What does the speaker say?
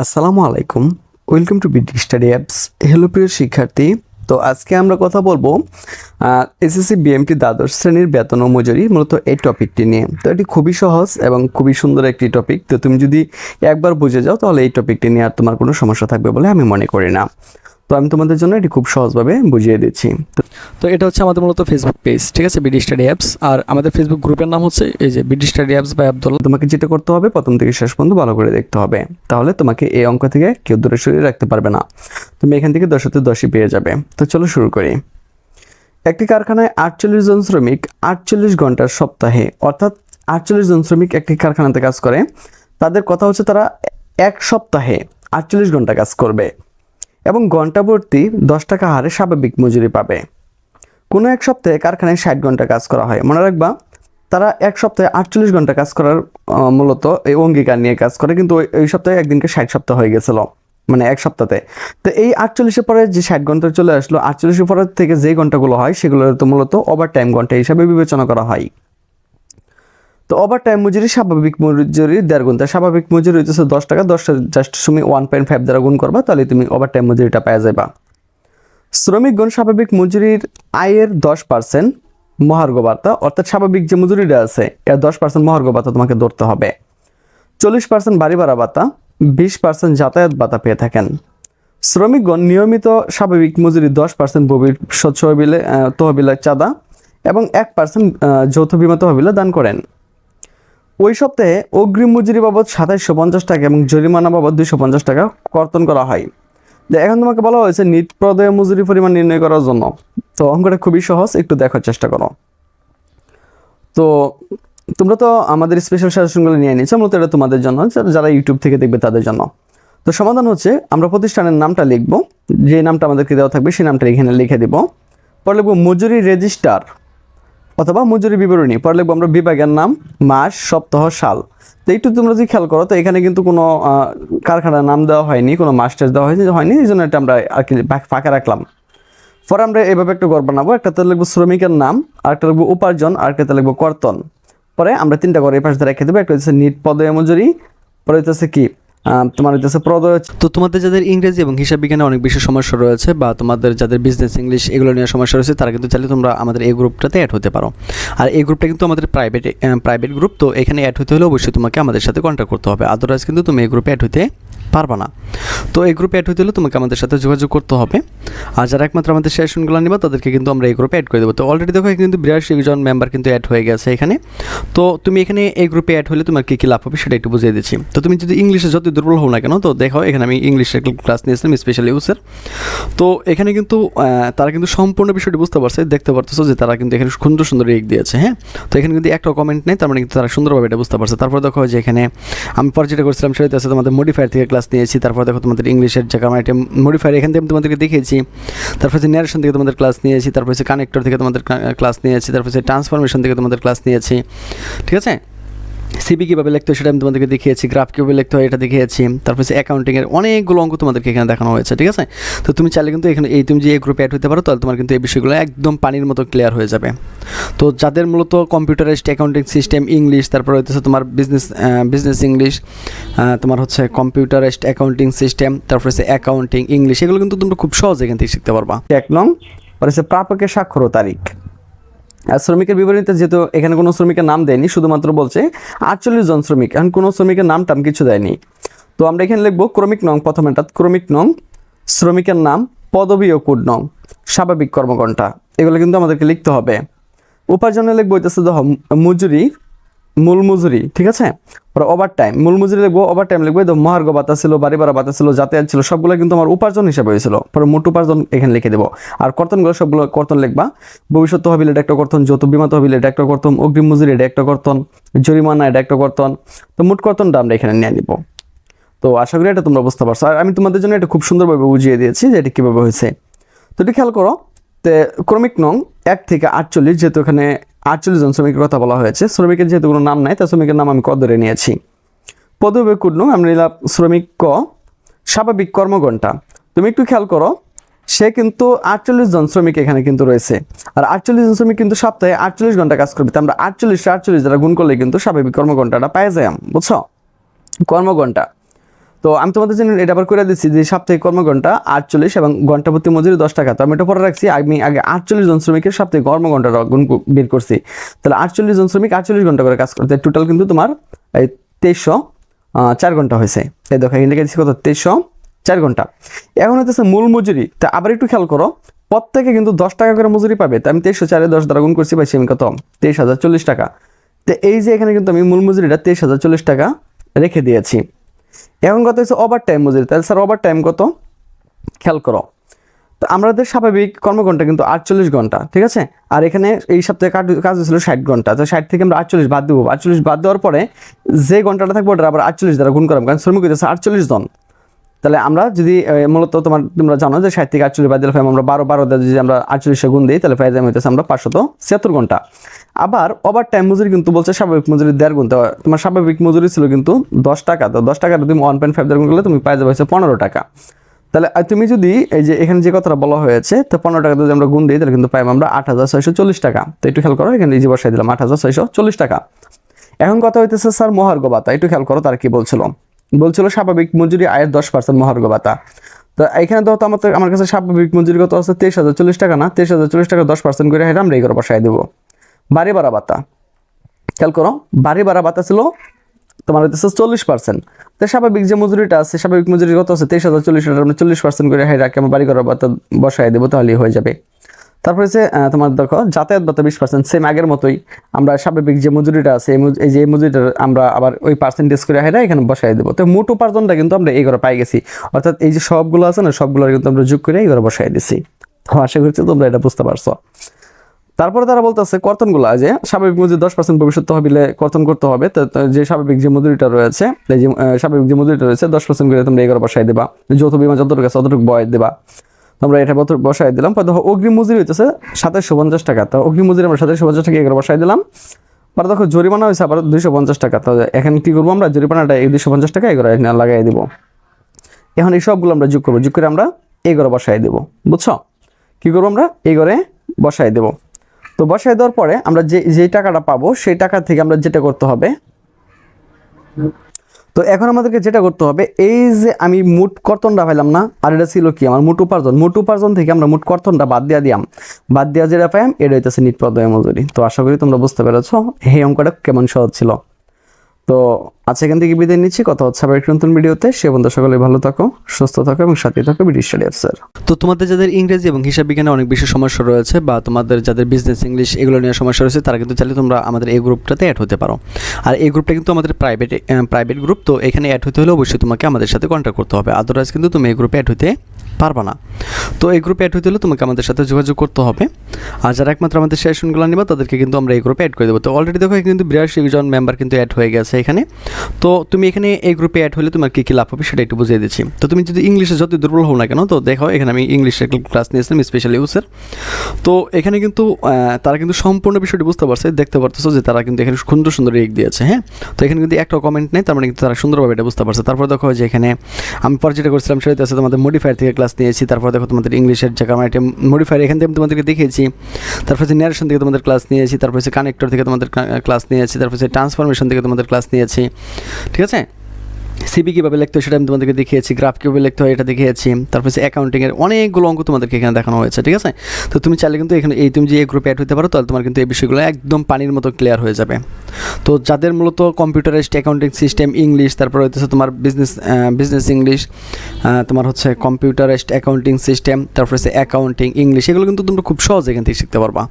আসসালামু আলাইকুম। Welcome to BD study apps hello প্রিয় শিক্ষার্থী। তো আজকে আমরা কথা বলব এসএসসি বিএমটি দ্বাদশ শ্রেণির বেতন ও মজুরি, মূলত এই টপিকটি নিয়ে। তো এটি খুবই সহজ এবং খুবই সুন্দর একটি টপিক। তো তুমি যদি একবার বুঝে যাও, তাহলে এই টপিকটি নিয়ে আর তোমার কোনো সমস্যা থাকবে বলে আমি মনে করি না। তো আমি তোমাদের জন্য এটি খুব সহজভাবে বুঝিয়ে দিচ্ছি। তো এটা হচ্ছে আমাদের মূলত ফেসবুক পেজ ঠিক আছে? বিডি স্টাডি অ্যাপস আর আমাদের ফেসবুক গ্রুপের নাম হচ্ছে এই যে BD study apps by Abdul তোমাকে যেটা করতে হবে, প্রথম থেকে শেষ পর্যন্ত ভালো করে দেখতে হবে। তাহলে তোমাকে এই অঙ্ক থেকে কেউ দূরে সরিয়ে রাখতে পারবে না। তুমি এখান থেকে দশতে দশই পেয়ে যাবে। তো চলো শুরু করি। একটি কারখানায় আটচল্লিশ জন শ্রমিক আটচল্লিশ ঘণ্টার সপ্তাহে, অর্থাৎ আটচল্লিশ জন শ্রমিক একটি কারখানাতে কাজ করে। তাদের কথা হচ্ছে তারা এক সপ্তাহে আটচল্লিশ ঘণ্টা কাজ করবে। এবং ঘন্টাবর্তী দশ টাকা হারে স্বাভাবিক মজুরি পাবে। কোনো এক সপ্তাহে কারখানায় ষাট ঘণ্টা কাজ করা হয়। মনে রাখবা, তারা এক সপ্তাহে আটচল্লিশ ঘণ্টা কাজ করার মূলত এই অঙ্গীকার নিয়ে কাজ করে, কিন্তু ওই সপ্তাহে একদিনকে ষাট সপ্তাহ হয়ে গেছিল মানে এক সপ্তাহে তো এই আটচল্লিশের পরে যে ষাট ঘণ্টা চলে আসলো, আটচল্লিশের পরের থেকে যে ঘন্টাগুলো হয় সেগুলো তো মূলত ওভার টাইম ঘণ্টা হিসাবে বিবেচনা করা হয়। তো ওভার টাইম মজুরি স্বাভাবিক মজুরি দেড় গুণ। ঘণ্টা স্বাভাবিক মজুরি হইতেছে দশ টাকা দশটা জাস্ট তুমি ওয়ান পয়েন্ট ফাইভ দ্বারা গুণ করবা, তাহলে তুমি ওভার টাইম মজুরিটা পাওয়া যাবা শ্রমিকগণ স্বাভাবিক মজুরির আয়ের দশ পার্সেন্ট মহার্ঘ বার্তা, অর্থাৎ স্বাভাবিক যে মজুরিটা আছে, এর দশ পার্সেন্ট মহার্ঘ বার্তা তোমাকে ধরতে হবে। চল্লিশ পার্সেন্ট বাড়ি ভাড়া ভাতা বিশ পার্সেন্ট যাতায়াত ভাতা পেয়ে থাকেন। শ্রমিকগণ নিয়মিত স্বাভাবিক মজুরি দশ পার্সেন্ট ভবিষ্যৎ তহবিলে তহবিলের চাঁদা এবং এক পার্সেন্ট যৌথ বিমা তহবিলে দান করেন। ওই সপ্তাহে অগ্রিম মজুরি বাবদ সাতাইশশো পঞ্চাশ টাকা এবং জরিমানা বাবদ দুইশো পঞ্চাশ টাকা কর্তন করা হয়। এখন তোমাকে বলা হয়েছে, নিট প্রদেয় মজুরি পরিমাণ নির্ণয় করার জন্য। তো অঙ্কটা খুবই সহজ, একটু দেখার চেষ্টা করো। তো তোমরা তো আমাদের স্পেশাল সাজেশনগুলো নিয়ে নিচ্ছ মূলত এটা তোমাদের জন্য, যারা ইউটিউব থেকে দেখবে তাদের জন্য। তো সমাধান হচ্ছে, আমরা প্রতিষ্ঠানের নামটা লিখব, যে নামটা আমাদেরকে দেওয়া থাকবে, সেই নামটা এখানে লিখে দিব। পরে লিখব, মজুরি রেজিস্টার। অথবা মজুরি বিবরণী, পরে লিখব আমরা বিভাগের নাম, মাস, সপ্তাহ, সাল। তো একটু তোমরা যদি খেয়াল করো, তো এখানে কিন্তু কোনো কারখানার নাম দেওয়া হয়নি, কোনো মাস্টার দেওয়া হয়নি হয়নি, এই জন্য এটা আমরা আর কি ফাঁকা রাখলাম। পরে আমরা এভাবে একটা ঘর বানাবো, একটাতে লিখব শ্রমিকের নাম, আরেকটা লিখব উপার্জন, আরেকটাতে লিখব কর্তন। পরে আমরা তিনটা ঘর এই পাশে রেখে দেবো, একটা হচ্ছে নিট পদে মজুরি পরে হচ্ছে কি? তোমার হচ্ছে তো তোমাদের যাদের ইংরেজি এবং হিসাব বিজ্ঞানে অনেক বেশি সমস্যা রয়েছে বা তোমাদের যাদের বিজনেস ইংলিশ এগুলো নিয়ে সমস্যা রয়েছে, তারা কিন্তু চাইলে তোমরা আমাদের এই গ্রুপটাতে অ্যাড হতে পারো। আর এই গ্রুপটা কিন্তু আমাদের প্রাইভেট প্রাইভেট গ্রুপ তো এখানে অ্যাড হতে হলে অবশ্যই তোমাকে আমাদের সাথে কন্ট্যাক্ট করতে হবে। আদারওয়াইজ কিন্তু তুমি এই গ্রুপে অ্যাড হতে পারবা না। তো এই গ্রুপে অ্যাড হতে হলে তোমাকে আমাদের সাথে যোগাযোগ করতে হবে। আর যারা একমাত্র আমাদের সেশনগুলো নিবা, তাদেরকে কিন্তু আমরা এই গ্রুপে অ্যাড করে দেবো। তো অলরেডি দেখো কিন্তু বিরাশি জন মেম্বার কিন্তু অ্যাড হয়ে গেছে এখানে। তো তুমি এখানে এই গ্রুপে অ্যাড হলে তোমার কী কী লাভ হবে সেটা একটু বুঝিয়ে দিচ্ছি। তো তুমি যদি ইংলিশে যত দুর্বল হও না কেন, তো দেখো, এখানে আমি ইংলিশের ক্লাস নিয়েছিলাম স্পেশাল ইউজের তো এখানে কিন্তু তারা কিন্তু সম্পূর্ণ বিষয়টি বুঝতে পারছে, দেখতে পারতেছো যে তারা কিন্তু এখানে সুন্দর সুন্দর রেক দিয়েছে হ্যাঁ? তো এখানে কিন্তু একটা কমেন্ট নেই, তার মানে কিন্তু তারা সুন্দরভাবে এটা বুঝতে পারছে। তারপর দেখো যে এখানে আমি পরে যেটা করছিলাম সেটা হচ্ছে তোমাদের মডিফায়ার থেকে ক্লাস নিয়েছি, তারপর দেখো তোমাদের ইংলিশের যে কারণ একটা মডিফায়ার এখান থেকে আমি তোমাদেরকে দেখিয়েছি। তারপর হচ্ছে ন্যারেশন থেকে তোমাদের ক্লাস নিয়েছি, তারপর হচ্ছে কানেক্টর থেকে তোমাদের ক্লাস নিয়েছি, তারপর হচ্ছে ট্রান্সফরমেশন থেকে তোমাদের ক্লাস নিয়েছি, ঠিক আছে? সিবি কীভাবে লিখতে হয় সেটা আমি তোমাদেরকে দেখিয়েছি গ্রাফ কীভাবে লিখতে হয় এটা দেখিয়েছি, তারপর হচ্ছে অ্যাকাউন্টিংয়ের অনেকগুলো অঙ্ক তোমাদেরকে এখানে দেখানো হয়েছে, ঠিক আছে? তো তুমি চাইলে কিন্তু এখানে এই তুমি যে এই গ্রুপে অ্যাড হতে পারো, তাহলে তোমার কিন্তু এই বিষয়গুলো একদম পানির মতো ক্লিয়ার হয়ে যাবে। তো যাদের মূলত কম্পিউটারাইজড অ্যাকাউন্টিং সিস্টেম ইংলিশ তারপর হচ্ছে তোমার বিজনেস বিজনেস ইংলিশ তোমার হচ্ছে কম্পিউটারাইজড অ্যাকাউন্টিং সিস্টেম তারপর হচ্ছে অ্যাকাউন্টিং ইংলিশ এগুলো কিন্তু তোমরা খুব সহজ এখান থেকে শিখতে পারবা। এক নং, পরে হচ্ছে প্রাপকের স্বাক্ষর তারিখ। শ্রমিকের বিবরণীতে যেহেতু এখানে কোনো শ্রমিকের নাম দেয়নি, শুধুমাত্র বলছে আটচল্লিশ জন শ্রমিক। এখন কোনো শ্রমিকের নাম টাম কিছু দেয়নি। তো আমরা এখানে লিখব ক্রমিক নং প্রথমেটা ক্রমিক নং, শ্রমিকের নাম, পদবী ও কুট নং, স্বাভাবিক কর্মঘণ্টা। এগুলো কিন্তু আমাদেরকে লিখতে হবে। উপার্জনে লিখব হইতেছে মজুরি মূল মজুরি ঠিক আছে? পরে ওভার টাইম মূল মজুরি লিখব ওভার টাইম লিখব তো মহার্ঘ ভাতা ছিল বাড়ি ভাড়া ভাতা ছিল যাতায়াত ছিল সবগুলো কিন্তু আমার উপার্জন হিসাবে হয়েছিল। পরে মোট উপার্জন এখানে লিখে দেবো। আর কর্তনগুলো সবগুলো কর্তন লিখবা। ভবিষ্যৎ তহবিল এটা একটা কর্তন যৌথ বিমা তহবিল এটা একটা কর্তন, অগ্রিম মজুরি এটা একটা কর্তন, জরিমানা এটা একটা কর্তন। তো মোট কর্তনটা আমরা এখানে নিয়ে নিব। তো আশা করি এটা তোমরা বুঝতে পারছ। আর আমি তোমাদের জন্য এটা খুব সুন্দরভাবে বুঝিয়ে দিয়েছি যে এটা কীভাবে হয়েছে। তো এটা খেয়াল করো, তে ক্রমিক নং এক থেকে আটচল্লিশ, যেহেতু এখানে আটচল্লিশ জন শ্রমিকের কথা বলা হয়েছে। শ্রমিকের যেহেতু কোনো নাম নাই, তা শ্রমিকের নাম আমি ক ধরে নিয়েছি। পদবে কুড নং আমি নিলাম শ্রমিক ক, স্বাভাবিক কর্মঘণ্টা। তুমি একটু খেয়াল করো, সে কিন্তু আটচল্লিশ জন শ্রমিক এখানে কিন্তু রয়েছে। আর আটচল্লিশ জন শ্রমিক কিন্তু সপ্তাহে আটচল্লিশ ঘণ্টা কাজ করবে। আমরা আটচল্লিশ আটচল্লিশ দ্বারা গুণ করলে কিন্তু স্বাভাবিক কর্মঘণ্টাটা পাই যায়, বুঝছ? কর্মঘণ্টা। তো আমি তোমাদের জন্য এটা আবার করে দিচ্ছি যে সাপ্তাহিক কর্মঘন্টা আটচল্লিশ এবং ঘণ্টা প্রতি মজুরি দশ টাকা। তো আমি এটা পরে রাখছি, আমি আগে আটচল্লিশ জন শ্রমিকের সাপ্তাহিক কর্মঘন্টা গুণ ক- বের করছি। তাহলে আটচল্লিশ জন শ্রমিক আটচল্লিশ ঘণ্টা করে কাজ করতে টোটাল কিন্তু তোমার এই তেইশশো চার ঘণ্টা হয়েছে। এই দেখো, এখানে লিখেছি কত? তেইশশো চার ঘণ্টা এখন হচ্ছে মূল মজুরি। তা আবার একটু খেয়াল করো, প্রত্যেকে কিন্তু দশ টাকা করে মজুরি পাবে। তো আমি তেইশশো চারে দশ দ্বারা গুণ করছি, পাইছি আমি কত? তেইশ হাজার চল্লিশ টাকা। তো এই যে এখানে কিন্তু আমি মূল মজুরিটা তেইশ হাজার চল্লিশ টাকা রেখে দিয়েছি। এখন কত হচ্ছে ওভার টাইম মজুরি। তাহলে স্যার ওভার টাইম কত? খেয়াল করো। তো আমাদের স্বাভাবিক কর্মঘন্টা কিন্তু আটচল্লিশ ঘণ্টা ঠিক আছে? আর এখানে এই সপ্তাহে কাজ- হয়েছিল ষাট ঘণ্টা তো ষাট থেকে আমরা আটচল্লিশ বাদ দেবো। আটচল্লিশ বাদ দেওয়ার পরে যে ঘন্টাটা থাকবে ওটা আবার আটচল্লিশ দ্বারা গুণ করাম কারণ শ্রমিক হইতেছে আটচল্লিশ জন। তাহলে আমরা যদি মূলত তোমার, তোমরা জানো যে ষাট থেকে আটচল্লিশ বাদ দিলে আমরা বারো বারো যদি আমরা আটচল্লিশে গুণ দিই, তাহলে ফাইজাম হইতেছে আমরা পাঁচশত ছিয়াত্তর ঘণ্টা আবার ওভার টাইম মজুরি কিন্তু বলছে স্বাভাবিক মজুরি দেড় গুণ। তোমার স্বাভাবিক মজুরি ছিল কিন্তু দশ টাকা। তো দশ টাকাটা তুমি ওয়ান পয়েন্ট ফাইভ দেড় গুণ করলে তুমি পাই যাবে হচ্ছে পনেরো টাকা। তাহলে তুমি যদি এই যে এখানে যে কথাটা বলা হয়েছে, তো পনেরো টাকা যদি আমরা গুণ দিই, তাহলে কিন্তু পাইব আমরা আট হাজার ছয়শো চল্লিশ টাকা। তো একটু খেয়াল করো, এখানে যে বসাই দিলাম, আট হাজার ছয়শো চল্লিশ টাকা। এখন কথা হইতেছে, স্যার, মহার্ঘ ভাতা। একটু খেয়াল করো, তার কি বলছিল? বলছিল, স্বাভাবিক মজুরি আয়ের দশ পার্সেন্ট মহার্ঘ ভাতা। তো এখানে তো আমার আমার কাছে স্বাভাবিক মজুরি কত আছে তেইশ হাজার চল্লিশ টাকা না? তেইশ হাজার চল্লিশ টাকা দশ পার্সেন্ট করে আমরা এই করে বসাই দেবো। বাড়ি ভাড়া ভাতা। খেয়াল করো, বাড়ি ভাড়া ভাতা ছিল তোমার হইতেছে চল্লিশ পার্সেন্ট তো স্বাভাবিক যে মজুরিটা আছে, স্বাভাবিক মজুরি কত আছে? তেইশ হাজার চল্লিশ হাজার চল্লিশ পার্সেন্ট করে হাই রাখি আমার বাড়ি ভাতা বসাই দেবো, তাহলেই হয়ে যাবে। তারপরে হচ্ছে তোমার দেখো, যাতায়াত ভাতা বিশ পার্সেন্ট সেম আগের মতোই। আমরা স্বাভাবিক যে মজুরিটা আছে, এই যে মজুরিটা আমরা আবার ওই পার্সেন্টেজ করে হাইরা এখানে বসাই দেবো। তো মোট উপার্জনটা কিন্তু আমরা এই করে পাই গেছি। অর্থাৎ এই যে সবগুলো আছে না সবগুলো কিন্তু আমরা যোগ করে এই করে বসাই দিছি। তো আশা করছি তোমরা এটা বুঝতে পারছ। তারপরে তারা বলতেছে, কর্তনগুলো, যে স্বাভাবিক মজুরি দশ পার্সেন্ট ভবিষ্যৎ তহবিলে কর্তন করতে হবে যে স্বাভাবিক যে মজুরিটা রয়েছে যে স্বাভাবিক যে মজুরিটা রয়েছে, দশ পার্সেন্ট করে তোমরা এগারো বসাই দেবা। যৌথ বিমা যতটুকু আছে ততটুকু বয় দেবা। তোমরা এটা বত- বসাই দিলাম। অগ্রিম মজুরি হইতেছে সাতাশশো পঞ্চাশ টাকা। তো অগ্রিম মজুরি আমরা সাতাশশো পঞ্চাশ টাকা এগারো বসাই দিলাম। পরে দেখো, জরিমানা হয়েছে আবার দুইশো পঞ্চাশ টাকা। তো এখন কি করব আমরা? জরিমানাটা এই দুইশো পঞ্চাশ টাকা এগারো লাগাই দিব। এখন এই সবগুলো আমরা যোগ করব। যোগ করে আমরা এগারো বসাই দেবো। বুঝছ? কি করব আমরা? এগারে বসাই দেবো। তো বসায় দেওয়ার পরে আমরা যে যেই টাকাটা পাবো, সেই টাকা থেকে আমরা যেটা করতে হবে, তো এখন আমাদেরকে যেটা করতে হবে, এই যে আমি মুট কর্তনটা পাইলাম না, আর এটা ছিল কি? আমার মুট উপার্জন। মুট উপার্জন থেকে আমরা মুট কর্তনটা বাদ দিয়া দিয়াম। বাদ দিয়া যেটা পাইম এটা হইতেছে নিট প্রদয় মজুরি। তো আশা করি তোমরা বুঝতে পেরেছ, এই অঙ্কটা কেমন সহজ ছিল। তো আজকে এখান থেকে বিদায় নিচ্ছি। কথা হচ্ছে আবার একটি নতুন ভিডিওতে। সে বন্ধু সকলে ভালো থাকো, সুস্থ থাকো এবং সাথে থাকো বিডি স্টাডি অফিসার তো তোমাদের যাদের ইংরেজি এবং হিসাব বিজ্ঞানে অনেক বেশি সমস্যা রয়েছে বা তোমাদের যাদের বিজনেস ইংলিশ এগুলো নিয়ে সমস্যা রয়েছে, তারা কিন্তু চাইলে তোমরা আমাদের এই গ্রুপটাতে অ্যাড হতে পারো। আর এই গ্রুপটা কিন্তু আমাদের প্রাইভেট প্রাইভেট গ্রুপ তো এখানে অ্যাড হতে হলে অবশ্যই তোমাকে আমাদের সাথে কন্ট্যাক্ট করতে হবে। আদারওয়াইজ কিন্তু তুমি এই গ্রুপে অ্যাড হতে পারবা না। তো এই গ্রুপে অ্যাড হতে হলে তোমাকে আমাদের সাথে যোগাযোগ করতে হবে। আর যারা একমাত্র আমাদের সেশনগুলো নেবে, তাদেরকে কিন্তু আমরা এই গ্রুপে অ্যাড করে দেবো। তো অলরেডি দেখো কিন্তু বিরাশি জন মেম্বার কিন্তু অ্যাড হয়ে গেছে। এখানে। তো তুমি এখানে এই গ্রুপে অ্যাড হলে তোমার কী কী লাভ হবে সেটা একটু বুঝিয়ে দিচ্ছি। তো তুমি যদি ইংলিশে যত দুর্বল হও না কেন, তো দেখো এখানে আমি ইংলিশের ক্লাস নিয়েছিলাম স্পেশালি ইউসের তো এখানে কিন্তু তারা কিন্তু সম্পূর্ণ বিষয়টি বুঝতে পারছে, দেখতে পারতেছো যে তারা কিন্তু এখানে সুন্দর সুন্দর রেক দিয়েছে হ্যাঁ? তো এখানে কিন্তু একটা কমেন্ট নেই, তার মানে কিন্তু তারা সুন্দরভাবে এটা বুঝতে পারছে। তারপর দেখো যে এখানে আমি পরে যেটা করছিলাম সেটা আছে তোমাদের মডিফায়ার থেকে ক্লাস নিয়েছি, তারপর দেখো তোমাদের ইংলিশের যে আমার একটা মডিফায়ার এখান থেকে আমি তোমাদেরকে দেখিয়েছি। তারপর হচ্ছে ন্যারেশন থেকে তোমাদের ক্লাস নিয়েছি, তারপর হচ্ছে কানেক্টর থেকে তোমাদের ক্লাস নিয়েছি, তারপর হচ্ছে ট্রান্সফরমেশন থেকে তোমাদের ক্লাস নিয়েছি। ঠিক আছে? সিবি কীভাবে লিখতে হয় সেটা আমি তোমাদেরকে দেখিয়েছি গ্রাফ কীভাবে লিখতে হয় এটা দেখিয়েছি, তারপর অ্যাকাউন্টিংয়ের অনেকগুলো অঙ্ক তোমাদেরকে এখানে দেখানো হয়েছে, ঠিক আছে? তো তুমি চাইলে কিন্তু এখানে এই তুমি যে এই গ্রুপে অ্যাড হতে পারো, তাহলে তোমার কিন্তু এই বিষয়গুলো একদম পানির মতো ক্লিয়ার হয়ে যাবে। তো যাদের মূলত কম্পিউটারাইজড অ্যাকাউন্টিং সিস্টেম ইংলিশ তারপর হচ্ছে তোমার বিজনেস বিজনেস ইংলিশ তোমার হচ্ছে কম্পিউটারাইজড অ্যাকাউন্টিং সিস্টেম তারপর হচ্ছে অ্যাকাউন্টিং ইংলিশ এগুলো কিন্তু তোমরা খুব সহজ এখান থেকে শিখতে পারবা।